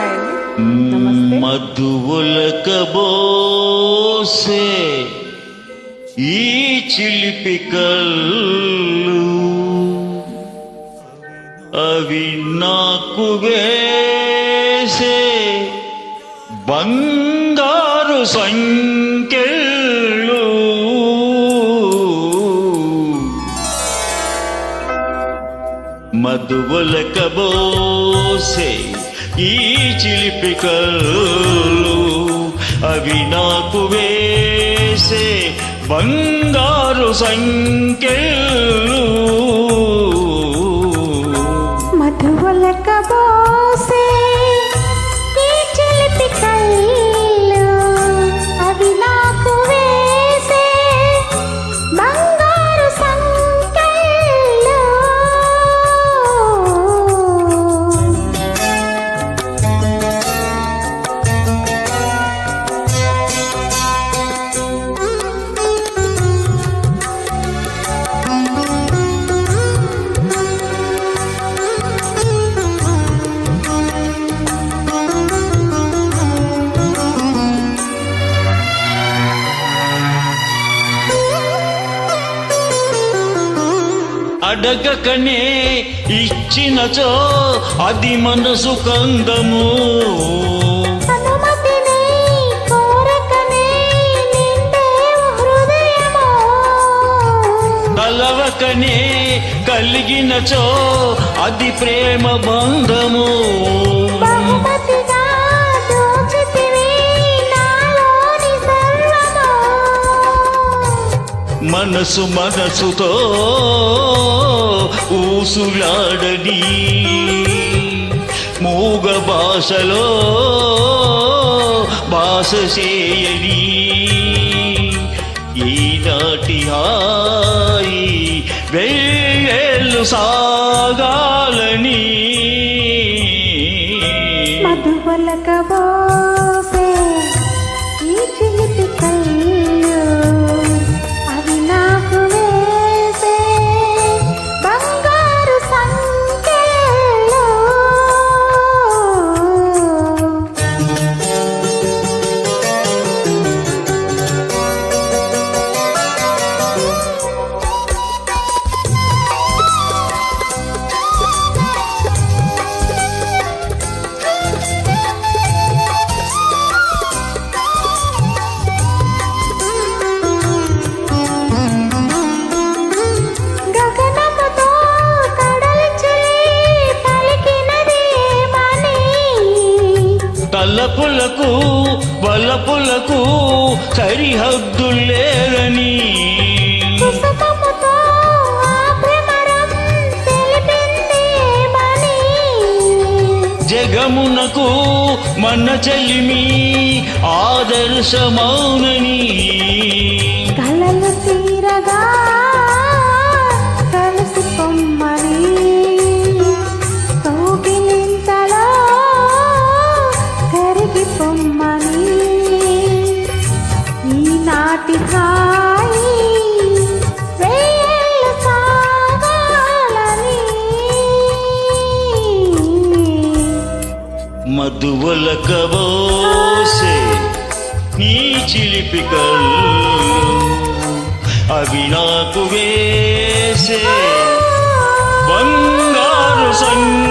Hi అండి మధువులకబోసే ఈ చిలిపి కళ్ళు అవి నాకు వేసే బంగారు సంకెళ్ళు. మధువులకబోసే ఈ చిలిపికలు అవి నాకు వేసే బంగారు సంఖ్యలు అడగకనే ఇచ్చినచో అది మనసు కందము. కలవకనే కలిగినచో అది ప్రేమ బంధము. మనసు మనసుతో ఊసులాడని మూగ భాషలో భాష చేయని ఈనాటి హాయి వెళ్ళు సాగాలని మధువలక తలపులకు బలపులకు తెలిపింది ఏమని జగమునకు మన చెలిమి ఆదర్శమౌనని. నాటి హాయి మధువల సాగాలని నీ చిలిపి అవి నాకు వేసే బంగారు సంగ